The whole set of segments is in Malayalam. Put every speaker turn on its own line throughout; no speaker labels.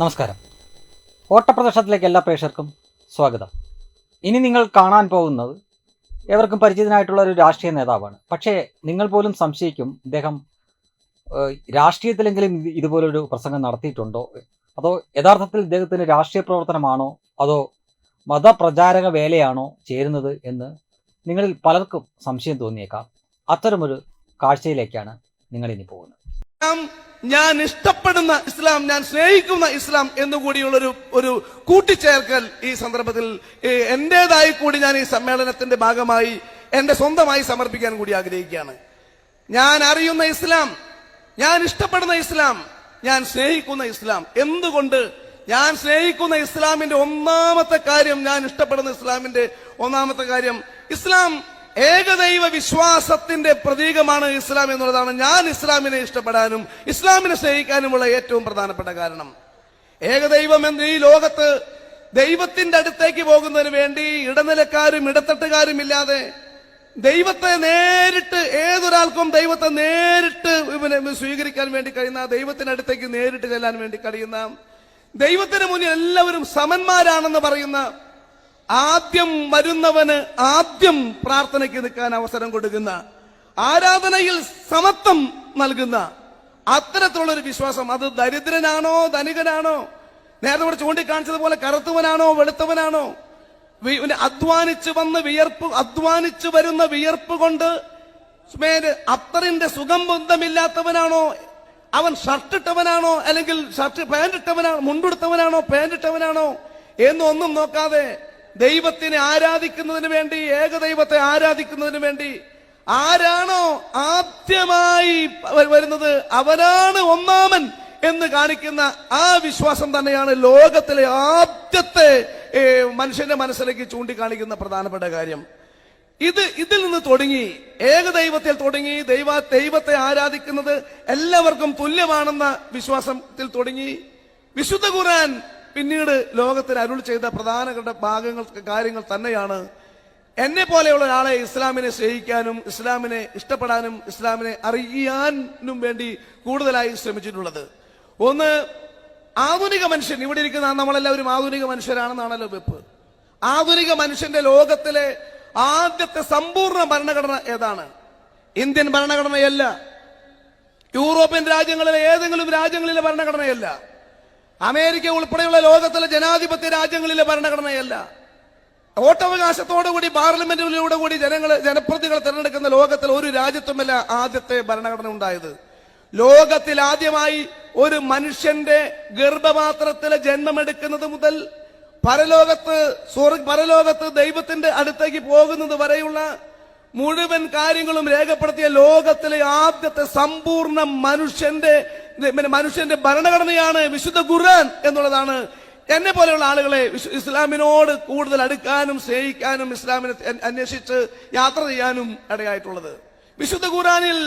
നമസ്കാരം. ഓട്ടപ്രദർശനത്തിലേക്ക് എല്ലാ പ്രേക്ഷകർക്കും സ്വാഗതം. ഇനി നിങ്ങൾ കാണാൻ പോകുന്നത് ഏവർക്കും പരിചിതനായിട്ടുള്ള ഒരു രാഷ്ട്രീയ നേതാവാണ്. പക്ഷേ നിങ്ങൾ പോലും സംശയിക്കും ഇദ്ദേഹം രാഷ്ട്രീയത്തിലെങ്കിലും ഇതുപോലൊരു പ്രസംഗം നടത്തിയിട്ടുണ്ടോ? അതോ യഥാർത്ഥത്തിൽ ഇദ്ദേഹത്തിന് രാഷ്ട്രീയ പ്രവർത്തനമാണോ? അതോ മതപ്രചാരക വേലയാണോ ചേരുന്നത് എന്ന് നിങ്ങളിൽ പലർക്കും സംശയം തോന്നിയേക്കാം. അത്തരമൊരു കാഴ്ചയിലേക്കാണ് നിങ്ങളിനി പോകുന്നത്.
ഞാൻ ഇഷ്ടപ്പെടുന്ന ഇസ്ലാം ഞാൻ സ്നേഹിക്കുന്ന ഇസ്ലാം എന്നുകൂടിയുള്ളൊരു ഒരു കൂട്ടിച്ചേർക്കൽ ഈ സന്ദർഭത്തിൽ എന്റെതായി കൂടി ഞാൻ ഈ സമ്മേളനത്തിന്റെ ഭാഗമായി എന്റെ സ്വന്തമായി സമർപ്പിക്കാൻ കൂടി ആഗ്രഹിക്കുകയാണ്. ഞാൻ അറിയുന്ന ഇസ്ലാം ഞാൻ ഇഷ്ടപ്പെടുന്ന ഇസ്ലാം ഞാൻ സ്നേഹിക്കുന്ന ഇസ്ലാം. എന്തുകൊണ്ട് ഞാൻ സ്നേഹിക്കുന്ന ഇസ്ലാമിന്റെ ഒന്നാമത്തെ കാര്യം ഞാൻ ഇഷ്ടപ്പെടുന്ന ഇസ്ലാമിന്റെ ഒന്നാമത്തെ കാര്യം ഇസ്ലാം ഏകദൈവ വിശ്വാസത്തിന്റെ പ്രതീകമാണ് ഇസ്ലാം എന്നുള്ളതാണ് ഞാൻ ഇസ്ലാമിനെ ഇഷ്ടപ്പെടാനും ഇസ്ലാമിനെ സ്നേഹിക്കാനുമുള്ള ഏറ്റവും പ്രധാനപ്പെട്ട കാരണം. ഏകദൈവം എന്ന് ഈ ലോകത്ത് ദൈവത്തിന്റെ അടുത്തേക്ക് പോകുന്നതിന് വേണ്ടി ഇടനിലക്കാരും ഇടത്തട്ടുകാരും ഇല്ലാതെ ദൈവത്തെ നേരിട്ട് ഏതൊരാൾക്കും ദൈവത്തെ നേരിട്ട് സ്വീകരിക്കാൻ വേണ്ടി കഴിയുന്ന ദൈവത്തിന്റെ അടുത്തേക്ക് നേരിട്ട് ചെല്ലാൻ വേണ്ടി കഴിയുന്ന ദൈവത്തിന് മുന്നിൽ എല്ലാവരും സമന്മാരാണെന്ന് പറയുന്ന ആദ്യം വരുന്നവന് ആദ്യം പ്രാർത്ഥനയ്ക്ക് നിൽക്കാൻ അവസരം കൊടുക്കുന്ന ആരാധനയിൽ സമത്വം നൽകുന്ന അത്തരത്തിലുള്ള ഒരു വിശ്വാസം. അത് ദരിദ്രനാണോ ധനികനാണോ നേരത്തെ ഇവിടെ ചൂണ്ടിക്കാണിച്ചതുപോലെ കറുത്തവനാണോ വെളുത്തവനാണോ? അധ്വാനിച്ചു വന്ന് വിയർപ്പ് അധ്വാനിച്ചു വരുന്ന വിയർപ്പ് കൊണ്ട് അത്തറിന്റെ സുഖം ബന്ധമില്ലാത്തവനാണോ? അവൻ ഷർട്ടിട്ടവനാണോ അല്ലെങ്കിൽ ഷർട്ട് പാന്റ് ഇട്ടവനാണോ മുണ്ടെടുത്തവനാണോ പാന്റ് ഇട്ടവനാണോ? എന്നൊന്നും നോക്കാതെ ദൈവത്തിനെ ആരാധിക്കുന്നതിന് വേണ്ടി ഏകദൈവത്തെ ആരാധിക്കുന്നതിന് വേണ്ടി ആരാണോ ആദ്യമായി വരുന്നത് അവനാണ് ഒന്നാമൻ എന്ന് കാണിക്കുന്ന ആ വിശ്വാസം തന്നെയാണ് ലോകത്തിലെ ആദ്യത്തെ മനുഷ്യന്റെ മനസ്സിലേക്ക് ചൂണ്ടിക്കാണിക്കുന്ന പ്രധാനപ്പെട്ട കാര്യം. ഇത് ഇതിൽ നിന്ന് തുടങ്ങി ഏകദൈവത്തിൽ തുടങ്ങി ദൈവ ദൈവത്തെ ആരാധിക്കുന്നത് എല്ലാവർക്കും തുല്യമാണെന്ന വിശ്വാസത്തിൽ തുടങ്ങി. വിശുദ്ധ ഖുർആൻ പിന്നീട് ലോകത്തിൽ അരുൾ ചെയ്ത പ്രധാനപ്പെട്ട ഭാഗങ്ങൾ കാര്യങ്ങൾ തന്നെയാണ്. എന്നെ പോലെയുള്ള ഒരാളെ ഇസ്ലാമിനെ സ്നേഹിക്കാനും ഇസ്ലാമിനെ ഇഷ്ടപ്പെടാനും ഇസ്ലാമിനെ അറിയാനും വേണ്ടി കൂടുതലായി ശ്രമിച്ചിട്ടുള്ളത്. ഒന്ന് ആധുനിക മനുഷ്യൻ. ഇവിടെ ഇരിക്കുന്ന നമ്മളെല്ലാവരും ആധുനിക മനുഷ്യരാണെന്നാണല്ലോ വെപ്പ്. ആധുനിക മനുഷ്യന്റെ ലോകത്തിലെ ആദ്യത്തെ സമ്പൂർണ ഭരണഘടന ഏതാണ്? ഇന്ത്യൻ ഭരണഘടനയല്ല. യൂറോപ്യൻ രാജ്യങ്ങളിലെ ഏതെങ്കിലും രാജ്യങ്ങളിലെ ഭരണഘടനയല്ല. അമേരിക്ക ഉൾപ്പെടെയുള്ള ലോകത്തിലെ ജനാധിപത്യ രാജ്യങ്ങളിലെ ഭരണഘടനയല്ല. വോട്ടവകാശത്തോടുകൂടി പാർലമെന്റിലൂടെ കൂടി ജനങ്ങൾ ജനപ്രതികളെ തിരഞ്ഞെടുക്കുന്ന ലോകത്തിൽ ഒരു രാജ്യത്തുമല്ല ആദ്യത്തെ ഭരണഘടന ഉണ്ടായത്. ലോകത്തിൽ ആദ്യമായി ഒരു മനുഷ്യന്റെ ഗർഭപാത്രത്തിലെ ജന്മമെടുക്കുന്നത് മുതൽ പരലോകത്ത് സ്വർഗ പരലോകത്ത് ദൈവത്തിന്റെ അടുത്തേക്ക് പോകുന്നത് വരെയുള്ള മുഴുവൻ കാര്യങ്ങളും രേഖപ്പെടുത്തിയ ലോകത്തിലെ ആദ്യത്തെ സമ്പൂർണ മനുഷ്യന്റെ പിന്നെ മനുഷ്യന്റെ ഭരണഘടനയാണ് വിശുദ്ധ ഖുർആൻ എന്നുള്ളതാണ്. എന്നെ പോലെയുള്ള ആളുകളെ ഇസ്ലാമിനോട് കൂടുതൽ അടുക്കാനും സ്നേഹിക്കാനും ഇസ്ലാമിനെ അന്വേഷിച്ച് യാത്ര ചെയ്യാനും ഇടയായിട്ടുള്ളത്. വിശുദ്ധ ഖുറാനിൽ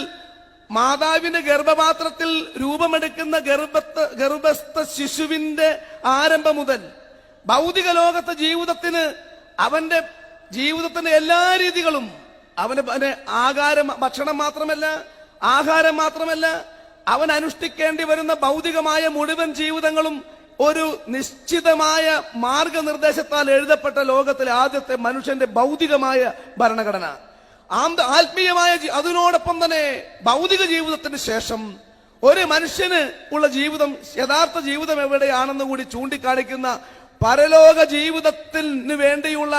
മാതാവിന്റെ ഗർഭപാത്രത്തിൽ രൂപമെടുക്കുന്ന ഗർഭത്ത ഗർഭസ്ഥ ശിശുവിന്റെ ആരംഭം മുതൽ ഭൗതിക ലോകത്തെ ജീവിതത്തിന് അവന്റെ ജീവിതത്തിന്റെ എല്ലാ രീതികളും അവന് ആകാരം ഭക്ഷണം മാത്രമല്ല ആഹാരം മാത്രമല്ല അവൻ അനുഷ്ഠിക്കേണ്ടി വരുന്ന ഭൗതികമായ മുഴുവൻ ജീവിതങ്ങളും ഒരു നിശ്ചിതമായ മാർഗനിർദ്ദേശത്താൽ എഴുതപ്പെട്ട ലോകത്തിലെ ആദ്യത്തെ മനുഷ്യന്റെ ഭൗതികമായ ഭരണഘടന. ആത്മീയമായ അതിനോടൊപ്പം തന്നെ ഭൗതിക ജീവിതത്തിന് ശേഷം ഒരു മനുഷ്യന് ഉള്ള ജീവിതം യഥാർത്ഥ ജീവിതം എവിടെയാണെന്ന് കൂടി ചൂണ്ടിക്കാണിക്കുന്ന പരലോക ജീവിതത്തിന് വേണ്ടിയുള്ള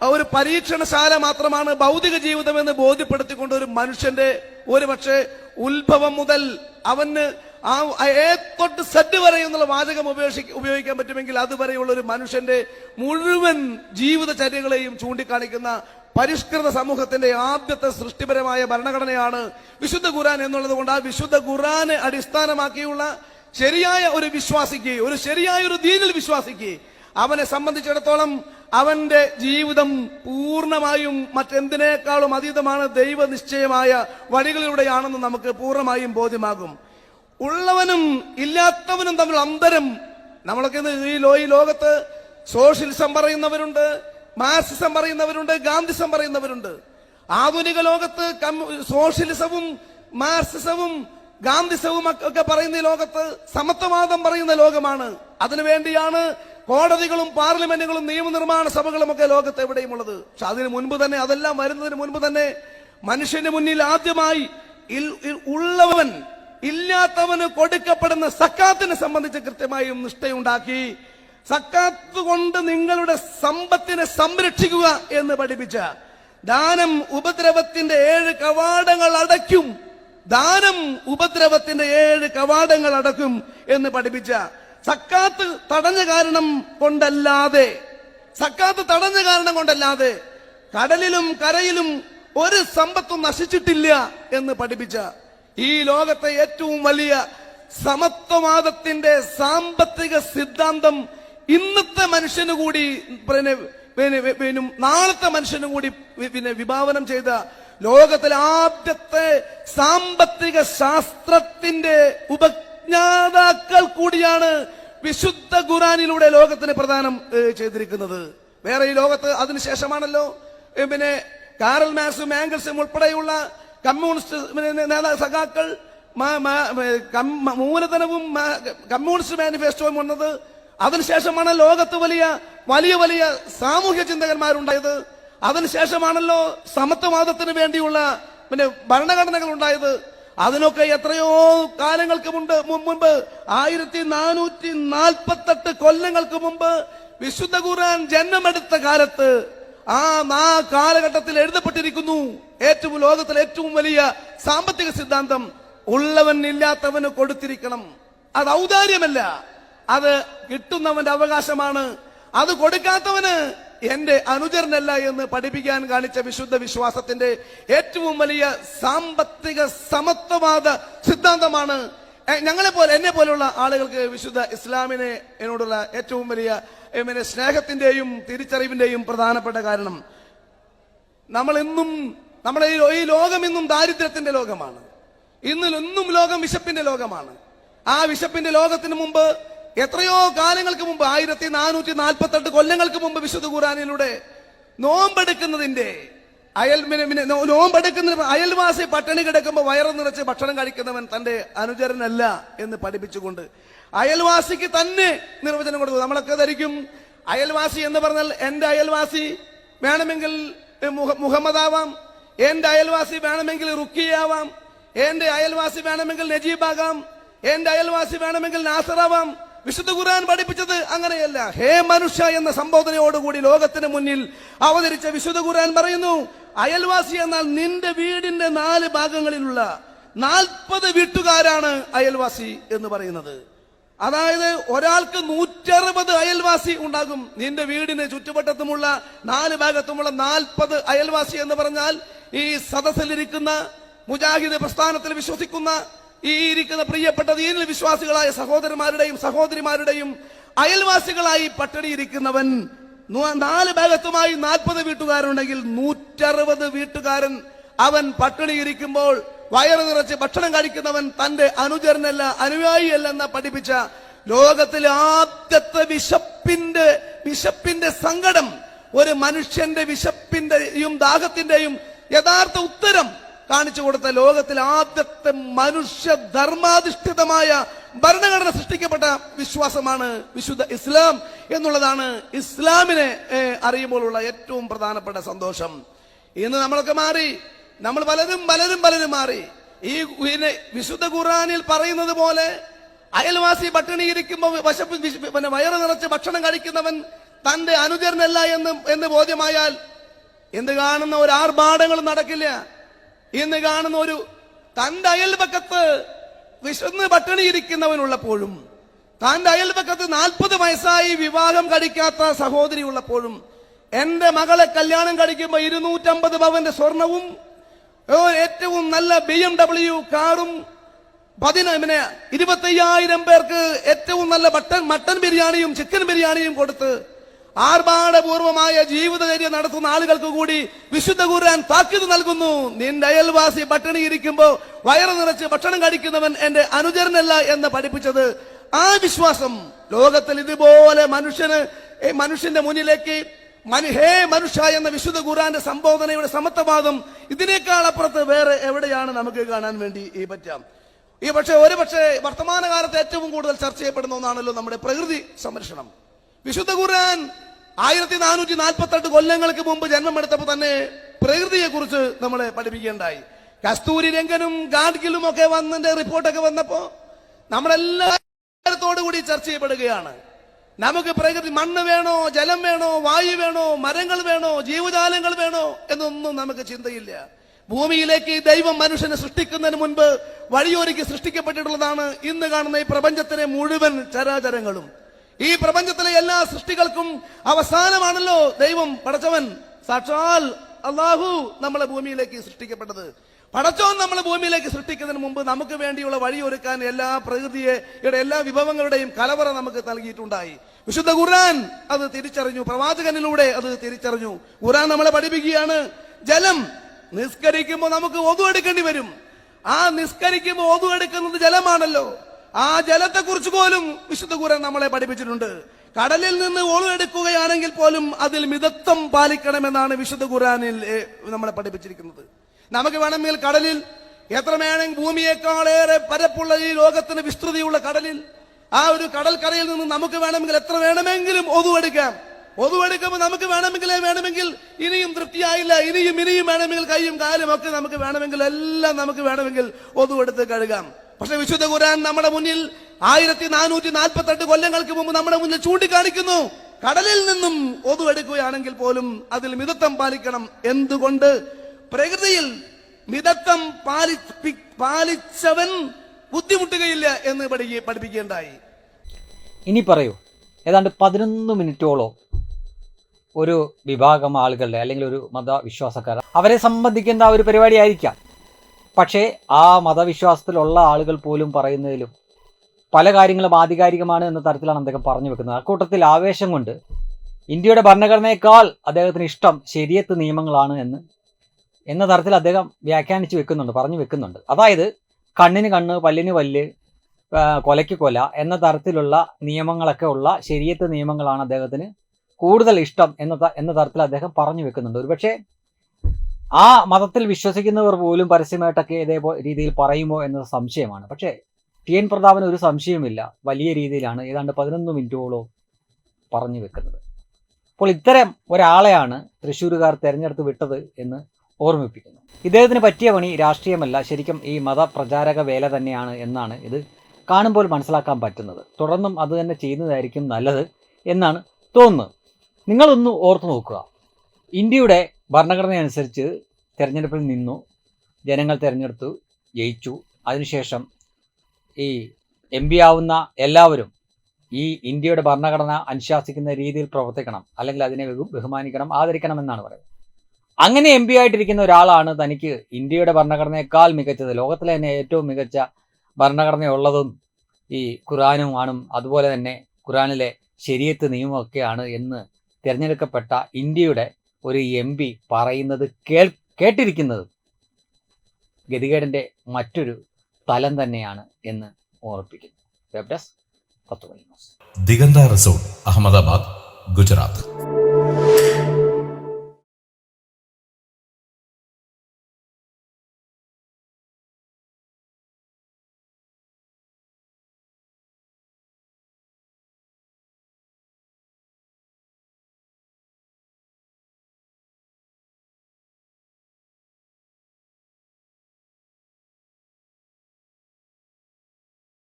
ഒരു പരീക്ഷണശാല മാത്രമാണ് ഭൗതിക ജീവിതം എന്ന് ബോധ്യപ്പെടുത്തിക്കൊണ്ട് ഒരു മനുഷ്യന്റെ ഒരു പക്ഷേ ഉത്ഭവം മുതൽ അവന് ആ ഏ തൊട്ട് സെറ്റ് വരെ എന്നുള്ള വാചകം ഉപയോഗിച്ച് ഉപയോഗിക്കാൻ പറ്റുമെങ്കിൽ അതുവരെയുള്ള ഒരു മനുഷ്യന്റെ മുഴുവൻ ജീവിതചര്യകളെയും ചൂണ്ടിക്കാണിക്കുന്ന പരിഷ്കൃത സമൂഹത്തിന്റെ ആദ്യത്തെ സൃഷ്ടിപരമായ ഭരണഘടനയാണ് വിശുദ്ധ ഖുറാൻ എന്നുള്ളത് കൊണ്ട് ആ വിശുദ്ധ ഖുറാനെ അടിസ്ഥാനമാക്കിയുള്ള ശരിയായ ഒരു വിശ്വാസിക്ക് ഒരു ശരിയായ ഒരു ദീനിൽ വിശ്വാസിക്ക് അവനെ സംബന്ധിച്ചിടത്തോളം അവന്റെ ജീവിതം പൂർണമായും മറ്റെന്തിനേക്കാളും അതീതമാണ് ദൈവനിശ്ചയമായ വഴികളിലൂടെയാണെന്ന് നമുക്ക് പൂർണമായും ബോധ്യമാകും. ഉള്ളവനും ഇല്ലാത്തവനും തമ്മിൽ അന്തരം. നമ്മളൊക്കെ ഈ ഈ ലോകത്ത് സോഷ്യലിസം പറയുന്നവരുണ്ട് മാർസിസം പറയുന്നവരുണ്ട് ഗാന്ധിസം പറയുന്നവരുണ്ട്. ആധുനിക ലോകത്ത് സോഷ്യലിസവും മാർസിസവും ഗാന്ധിസവും ഒക്കെ പറയുന്ന ലോകത്ത് സമത്വവാദം പറയുന്ന ലോകമാണ്. അതിനുവേണ്ടിയാണ് കോടതികളും പാർലമെന്റുകളും നിയമനിർമ്മാണ സഭകളും ഒക്കെ ലോകത്ത് എവിടെയും ഉള്ളത് പക്ഷെ അതിനു മുൻപ് തന്നെ അതെല്ലാം വരുന്നതിന് മുൻപ് തന്നെ മനുഷ്യന്റെ മുന്നിൽ ആദ്യമായി ഉള്ളവൻ ഇല്ലാത്തവന് കൊടുക്കപ്പെടുന്ന സക്കാത്തിനെ സംബന്ധിച്ച് കൃത്യമായും നിഷ്ഠയുണ്ടാക്കി. സക്കാത്ത് കൊണ്ട് നിങ്ങളുടെ സമ്പത്തിനെ സംരക്ഷിക്കുക എന്ന് പഠിപ്പിച്ച ദാനം ഉപദ്രവത്തിന്റെ ഏഴ് കവാടങ്ങൾ അടയ്ക്കും. ദാനം ഉപദ്രവത്തിന്റെ ഏഴ് കവാടങ്ങൾ അടക്കും എന്ന് പഠിപ്പിച്ച സക്കാത്ത് തടഞ്ഞ കാരണം കൊണ്ടല്ലാതെ സക്കാത്ത് തടഞ്ഞ കാരണം കൊണ്ടല്ലാതെ കടലിലും കരയിലും ഒരു സമ്പത്തും നശിച്ചിട്ടില്ല എന്ന് പഠിപ്പിച്ച ഈ ലോകത്തെ ഏറ്റവും വലിയ സമത്വവാദത്തിന്റെ സാമ്പത്തിക സിദ്ധാന്തം ഇന്നത്തെ മനുഷ്യന് കൂടി പിന്നെ പിന്നെ നാളത്തെ മനുഷ്യന് കൂടി പിന്നെ വിഭാവനം ചെയ്ത ലോകത്തിലെ ആദ്യത്തെ സാമ്പത്തിക ശാസ്ത്രത്തിന്റെ ഉപജ്ഞാതാക്കൾ കൂടിയാണ് വിശുദ്ധ ഖുറാനിലൂടെ ലോകത്തിന് പ്രദാനം ചെയ്തിരിക്കുന്നത്. വേറെ ഈ ലോകത്ത് അതിനുശേഷമാണല്ലോ പിന്നെ കാറൽ മാസും ആംഗിൾസും ഉൾപ്പെടെയുള്ള കമ്മ്യൂണിസ്റ്റ് നേതാ സഖാക്കൾ മൂലധനവും കമ്മ്യൂണിസ്റ്റ് മാനിഫെസ്റ്റോയും വന്നത്. അതിനുശേഷമാണ് ലോകത്ത് വലിയ വലിയ വലിയ സാമൂഹ്യ ചിന്തകന്മാരുണ്ടായത്. അതിനുശേഷമാണല്ലോ സമത്വവാദത്തിന് വേണ്ടിയുള്ള പിന്നെ ഭരണഘടനകൾ ഉണ്ടായത് അതിനൊക്കെ എത്രയോ കാലങ്ങൾക്ക് മുൻപ് മുമ്പ് ആയിരത്തി നാനൂറ്റി നാൽപ്പത്തെട്ട് കൊല്ലങ്ങൾക്ക് മുമ്പ് വിശുദ്ധ ഖുർആൻ ജന്മമെടുത്ത കാലത്ത് ആ ആ കാലഘട്ടത്തിൽ എഴുതപ്പെട്ടിരിക്കുന്നു. ഏറ്റവും ലോകത്തിലെ ഏറ്റവും വലിയ സാമ്പത്തിക സിദ്ധാന്തം ഉള്ളവൻ ഇല്ലാത്തവന് കൊടുത്തിരിക്കണം. അത് ഔദാര്യമല്ല. അത് കിട്ടുന്നവന്റെ അവകാശമാണ്. അത് കൊടുക്കാത്തവന് എന്റെ അനുചരനല്ല എന്ന് പഠിപ്പിക്കാൻ കാണിച്ച വിശുദ്ധ വിശ്വാസത്തിന്റെ ഏറ്റവും വലിയ സാമ്പത്തിക സമത്വവാദ സിദ്ധാന്തമാണ് ഞങ്ങളെ പോലെ എന്നെ പോലെയുള്ള ആളുകൾക്ക് വിശുദ്ധ ഇസ്ലാമിനെ എന്നോടുള്ള ഏറ്റവും വലിയ സ്നേഹത്തിന്റെയും തിരിച്ചറിവിന്റെയും പ്രധാനപ്പെട്ട കാരണം നമ്മൾ ഇന്നും നമ്മുടെ ഈ ലോകം ഇന്നും ദാരിദ്ര്യത്തിന്റെ ലോകമാണ്. ഇന്നും ലോകം വിശപ്പിന്റെ ലോകമാണ്. ആ വിശപ്പിന്റെ ലോകത്തിന് മുമ്പ് എത്രയോ കാലങ്ങൾക്ക് മുമ്പ് ആയിരത്തി നാനൂറ്റി നാൽപ്പത്തെട്ട് കൊല്ലങ്ങൾക്ക് മുമ്പ് വിശുദ്ധ ഖുറാനിലൂടെ നോമ്പെടുക്കുന്നതിന്റെ അയൽ നോമ്പെടുക്കുന്ന അയൽവാസി പട്ടിണി കിടക്കുമ്പോൾ വയറ് നിറച്ച് ഭക്ഷണം കഴിക്കുന്നവൻ തന്റെ അനുചരനല്ല എന്ന് പഠിപ്പിച്ചുകൊണ്ട് അയൽവാസിക്ക് തന്നെ നിർവചനം കൊടുക്കും നമ്മളൊക്കെ ധരിക്കും അയൽവാസി എന്ന് പറഞ്ഞാൽ എന്റെ അയൽവാസി വേണമെങ്കിൽ മുഹമ്മദ് മുഹമ്മദാവാം എന്റെ അയൽവാസി വേണമെങ്കിൽ റുക്കിയാവാം എന്റെ അയൽവാസി വേണമെങ്കിൽ നജീബാകാം എന്റെ അയൽവാസി വേണമെങ്കിൽ നാസറാവാം വിശുദ്ധ ഖുർആൻ പഠിപ്പിച്ചത് അങ്ങനെയല്ല. ഹേ മനുഷ്യ എന്ന സംബോധനയോടുകൂടി ലോകത്തിന് മുന്നിൽ അവതരിച്ച വിശുദ്ധ ഖുർആൻ പറയുന്നു അയൽവാസി എന്നാൽ നിന്റെ വീടിന്റെ നാല് ഭാഗങ്ങളിലുള്ള നാൽപ്പത് വീട്ടുകാരാണ് അയൽവാസി എന്ന് പറയുന്നത്. അതായത് ഒരാൾക്ക് നൂറ്ററുപത് അയൽവാസി ഉണ്ടാകും. നിന്റെ വീടിന് ചുറ്റുവട്ടത്തുമുള്ള നാല് ഭാഗത്തുമുള്ള നാൽപ്പത് അയൽവാസി എന്ന് പറഞ്ഞാൽ ഈ സദസ്സിലിരിക്കുന്ന മുജാഹിദ് പ്രസ്ഥാനത്തിൽ വിശ്വസിക്കുന്ന ഈ ഇരിക്കുന്ന പ്രിയപ്പെട്ട ദീനിൽ വിശ്വാസികളായ സഹോദരന്മാരുടെയും സഹോദരിമാരുടെയും അയൽവാസികളായി പട്ടിണിയിരിക്കുന്നവൻ നാല് ഭാഗത്തുമായി നാൽപ്പത് വീട്ടുകാരുണ്ടെങ്കിൽ നൂറ്ററുപത് വീട്ടുകാരൻ അവൻ പട്ടിണിയിരിക്കുമ്പോൾ വയറ് നിറച്ച് ഭക്ഷണം കഴിക്കുന്നവൻ തന്റെ അനുചരനല്ല അനുയായിയല്ല എന്ന് പഠിപ്പിച്ച ലോകത്തിലെ ആദ്യത്തെ വിശപ്പിന്റെ വിശപ്പിന്റെ സങ്കടം ഒരു മനുഷ്യന്റെ വിശപ്പിന്റെയും ദാഹത്തിന്റെയും യഥാർത്ഥ ഉത്തരം കാണിച്ചു കൊടുത്ത ലോകത്തിൽ ആദ്യത്തെ മനുഷ്യ ധർമാധിഷ്ഠിതമായ ഭരണഘടന സൃഷ്ടിക്കപ്പെട്ട വിശ്വാസമാണ് വിശുദ്ധ ഇസ്ലാം എന്നുള്ളതാണ് ഇസ്ലാമിനെ അറിയുമ്പോഴുള്ള ഏറ്റവും പ്രധാനപ്പെട്ട സന്തോഷം. ഇന്ന് നമ്മളൊക്കെ മാറി നമ്മൾ പലരും പലരും പലരും മാറി. ഈ വിശുദ്ധ ഖുറാനിൽ പറയുന്നത് പോലെ അയൽവാസി പട്ടിണിയിരിക്കുമ്പോൾ വശപ്പ് പിന്നെ വയറ് നിറച്ച് ഭക്ഷണം കഴിക്കുന്നവൻ തന്റെ അനുചരനല്ല എന്ന് എന്ന് ബോധ്യമായാൽ എന്ത് കാണുന്ന ഒരു ആർഭാടങ്ങളും നടക്കില്ല. ഇന്ന് കാണുന്ന ഒരു തന്റെ അയൽപക്കത്ത് വിശന്ന് പട്ടിണിയിരിക്കുന്നവനുള്ളപ്പോഴും തന്റെ അയൽപക്കത്ത് നാൽപ്പത് വയസ്സായി വിവാഹം കഴിക്കാത്ത സഹോദരി ഉള്ളപ്പോഴും എന്റെ മകളെ കല്യാണം കഴിക്കുമ്പോൾ ഇരുന്നൂറ്റമ്പത് പവന്റെ സ്വർണവും ഏറ്റവും നല്ല ബി എം ഡബ്ല്യു കാറും പതിന ഇരുപത്തയ്യായിരം പേർക്ക് ഏറ്റവും നല്ല മട്ടൻ മട്ടൻ ബിരിയാണിയും ചിക്കൻ ബിരിയാണിയും കൊടുത്ത് ആർഭാടപൂർവമായ ജീവിതചര്യ നടത്തുന്ന ആളുകൾക്ക് കൂടി വിശുദ്ധ ഖുർആൻ താക്കീത് നൽകുന്നു. നിന്റെ അയൽവാസി പട്ടിണി ഇരിക്കുമ്പോ വയറ് നിറച്ച് ഭക്ഷണം കഴിക്കുന്നവൻ എന്റെ അനുചരനല്ല എന്ന് പഠിപ്പിച്ചത് ആ വിശ്വാസം. ലോകത്തിൽ ഇതുപോലെ മനുഷ്യന് മനുഷ്യന്റെ മുന്നിലേക്ക് മനു ഹേ മനുഷ്യ എന്ന വിശുദ്ധ ഖുർആന്റെ സംബോധനയുടെ സമത്വവാദം ഇതിനേക്കാൾ അപ്പുറത്ത് വേറെ എവിടെയാണ് നമുക്ക് കാണാൻ വേണ്ടി ഈ പറ്റാം. ഈ പക്ഷേ ഒരു പക്ഷേ വർത്തമാനകാലത്ത് ഏറ്റവും കൂടുതൽ ചർച്ച ചെയ്യപ്പെടുന്ന ഒന്നാണല്ലോ നമ്മുടെ പ്രകൃതി സംരക്ഷണം. വിശുദ്ധ ഖുർആൻ ആയിരത്തി നാനൂറ്റി നാൽപ്പത്തെട്ട് കൊല്ലങ്ങൾക്ക് മുമ്പ് ജന്മമെടുത്തപ്പോൾ തന്നെ പ്രകൃതിയെ കുറിച്ച് നമ്മളെ പഠിപ്പിക്കേണ്ടായി കസ്തൂരി രംഗനും ഗാഡ്ഗിലും ഒക്കെ വന്നതിന്റെ റിപ്പോർട്ടൊക്കെ വന്നപ്പോ നമ്മളെല്ലാത്തോടു കൂടി ചർച്ച ചെയ്യപ്പെടുകയാണ്. നമുക്ക് പ്രകൃതി മണ്ണ് വേണോ ജലം വേണോ വായു വേണോ മരങ്ങൾ വേണോ ജീവജാലങ്ങൾ വേണോ എന്നൊന്നും നമുക്ക് ചിന്തയില്ല. ഭൂമിയിലേക്ക് ദൈവം മനുഷ്യനെ സൃഷ്ടിക്കുന്നതിന് മുൻപ് വഴിയൊരുക്കി സൃഷ്ടിക്കപ്പെട്ടിട്ടുള്ളതാണ് ഇന്ന് കാണുന്ന ഈ പ്രപഞ്ചത്തിലെ മുഴുവൻ ചരാചരങ്ങളും. ഈ പ്രപഞ്ചത്തിലെ എല്ലാ സൃഷ്ടികൾക്കും അവസാനമാണല്ലോ ദൈവം പടച്ചവൻ. സാക്ഷാൽ അള്ളാഹു നമ്മളെ ഭൂമിയിലേക്ക് സൃഷ്ടിക്കപ്പെട്ടത്. പടച്ചോൻ നമ്മളെ ഭൂമിയിലേക്ക് സൃഷ്ടിക്കുന്നതിന് മുമ്പ് നമുക്ക് വേണ്ടിയുള്ള വഴിയൊരുക്കാൻ എല്ലാ പ്രകൃതിയെ ഇവിടെ എല്ലാ വിഭവങ്ങളുടെയും കലവറ നമുക്ക് നൽകിയിട്ടുണ്ടായി. വിശുദ്ധ ഖുർആൻ അത് തിരിച്ചറിഞ്ഞു. പ്രവാചകനിലൂടെ അത് തിരിച്ചറിഞ്ഞു. ഖുർആൻ നമ്മളെ പഠിപ്പിക്കുകയാണ്. ജലം നിസ്കരിക്കുമ്പോൾ നമുക്ക് ഒതു എടുക്കേണ്ടി വരും. ആ നിസ്കരിക്കുമ്പോൾ ഒതു എടുക്കുന്നത് ജലമാണല്ലോ. ആ ജലത്തെ കുറിച്ച് പോലും വിശുദ്ധ ഖുർആൻ നമ്മളെ പഠിപ്പിച്ചിട്ടുണ്ട്. കടലിൽ നിന്ന് ഒളു എടുക്കുകയാണെങ്കിൽ പോലും അതിൽ മിതത്വം പാലിക്കണമെന്നാണ് വിശുദ്ധ ഖുർആനിൽ നമ്മളെ പഠിപ്പിച്ചിരിക്കുന്നത്. നമുക്ക് വേണമെങ്കിൽ കടലിൽ എത്ര വേണമെങ്കിൽ ഭൂമിയേക്കാളേറെ പരപ്പുള്ള ഈ ലോകത്തിന് വിസ്തൃതിയുള്ള കടലിൽ ആ ഒരു കടൽക്കരയിൽ നിന്ന് നമുക്ക് വേണമെങ്കിൽ എത്ര വേണമെങ്കിലും ഒതുവെടുക്കാം ഒതുവെടുക്കുമ്പോൾ നമുക്ക് വേണമെങ്കിൽ വേണമെങ്കിൽ ഇനിയും തൃപ്തിയായില്ല ഇനിയും ഇനിയും വേണമെങ്കിൽ കൈയും കാലും ഒക്കെ നമുക്ക് വേണമെങ്കിൽ എല്ലാം നമുക്ക് വേണമെങ്കിൽ ഒതുവെടുത്ത് കഴുകാം. പക്ഷെ വിശുദ്ധ ഖുരാൻ നമ്മുടെ മുന്നിൽ ആയിരത്തി നാനൂറ്റി നാൽപ്പത്തി എട്ട് കൊല്ലങ്ങൾക്ക് മുമ്പ് നമ്മുടെ മുന്നിൽ ചൂണ്ടിക്കാണിക്കുന്നു. കടലിൽ നിന്നും ഒതുവെടുക്കുകയാണെങ്കിൽ പോലും അതിൽ മിതത്വം പാലിക്കണം. എന്തുകൊണ്ട്? പ്രകൃതിയിൽ മിതത്വം പാലിച്ചവൻ ബുദ്ധിമുട്ടുകയില്ല എന്ന് പഠിക്കുക
ഇനി പറയൂ ഏതാണ്ട് പതിനൊന്ന് മിനിറ്റോളം ഒരു വിഭാഗം ആളുകളുടെ അല്ലെങ്കിൽ ഒരു മതവിശ്വാസക്കാർ അവരെ സംബന്ധിക്കുന്ന ഒരു പരിപാടിയായിരിക്കാം. പക്ഷേ ആ മതവിശ്വാസത്തിലുള്ള ആളുകൾ പോലും പറയുന്നതിലും പല കാര്യങ്ങളും ആധികാരികമാണ് എന്ന തരത്തിലാണ് അദ്ദേഹം പറഞ്ഞു വെക്കുന്നത്. അക്കൂട്ടത്തിൽ ആവേശം കൊണ്ട് ഇന്ത്യയുടെ ഭരണഘടനയേക്കാൾ അദ്ദേഹത്തിന് ഇഷ്ടം ശരിയത്ത് നിയമങ്ങളാണ് എന്ന് എന്ന തരത്തിൽ അദ്ദേഹം വ്യാഖ്യാനിച്ച് വെക്കുന്നുണ്ട് പറഞ്ഞു വെക്കുന്നുണ്ട്. അതായത് കണ്ണിന് കണ്ണ് പല്ലിന് പല്ല് കൊലയ്ക്ക് കൊല എന്ന തരത്തിലുള്ള നിയമങ്ങളൊക്കെ ഉള്ള ശരിയത്ത് നിയമങ്ങളാണ് അദ്ദേഹത്തിന് കൂടുതൽ ഇഷ്ടം എന്ന എന്ന തരത്തിൽ അദ്ദേഹം പറഞ്ഞു വെക്കുന്നുണ്ട്. ഒരുപക്ഷെ ആ മതത്തിൽ വിശ്വസിക്കുന്നവർ പോലും പരസ്യമായിട്ടൊക്കെ ഇതേ രീതിയിൽ പറയുമോ എന്നത് സംശയമാണ്. പക്ഷേ ടി എൻ പ്രതാപന് ഒരു സംശയമില്ല വലിയ രീതിയിലാണ്. ഏതാണ്ട് പതിനൊന്ന് മിനിറ്റോളം പറഞ്ഞു വെക്കുന്നത്. അപ്പോൾ ഇത്തരം ഒരാളെയാണ് തൃശ്ശൂരുകാർ തിരഞ്ഞെടുത്ത് വിട്ടത് എന്ന് ഓർമ്മിപ്പിക്കുന്നു. ഇദ്ദേഹത്തിന് പറ്റിയ പണി രാഷ്ട്രീയമല്ല. ശരിക്കും ഈ മതപ്രചാരക വേല തന്നെയാണ് എന്നാണ് ഇത് കാണുമ്പോൾ മനസ്സിലാക്കാൻ പറ്റുന്നത്. തുടർന്നും അത് തന്നെ ചെയ്യുന്നതായിരിക്കും നല്ലത് എന്നാണ് തോന്നുന്നത്. നിങ്ങളൊന്ന് ഓർത്തു നോക്കുക. ഇന്ത്യയുടെ ഭരണഘടന അനുസരിച്ച് തിരഞ്ഞെടുപ്പിൽ നിന്നു ജനങ്ങൾ തിരഞ്ഞെടുത്തു ജയിച്ചു. അതിനുശേഷം ഈ എം പി ആവുന്ന എല്ലാവരും ഈ ഇന്ത്യയുടെ ഭരണഘടന അനുശാസിക്കുന്ന രീതിയിൽ പ്രവർത്തിക്കണം അല്ലെങ്കിൽ അതിനെ ബഹുമാനിക്കണം ആദരിക്കണം എന്നാണ് പറയുന്നത്. അങ്ങനെ എം പി ആയിട്ടിരിക്കുന്ന ഒരാളാണ് തനിക്ക് ഇന്ത്യയുടെ ഭരണഘടനയേക്കാൾ മികച്ചത്. ലോകത്തിലെ തന്നെ ഏറ്റവും മികച്ച ഭരണഘടനയുള്ളതും ഈ ഖുറാനും ആണും അതുപോലെ തന്നെ ഖുറാനിലെ ശരിയത്ത് നിയമമൊക്കെയാണ് എന്ന് തിരഞ്ഞെടുക്കപ്പെട്ട ഇന്ത്യയുടെ ഒരു എം പി പറയുന്നത് കേൾ കേട്ടിരിക്കുന്നത് ഗതികേടിന്റെ മറ്റൊരു തലം തന്നെയാണ് എന്ന് ഓർപ്പിക്കുന്നു.
ദിഗന്ത റിസോർട്ട് അഹമ്മദാബാദ് ഗുജറാത്ത്.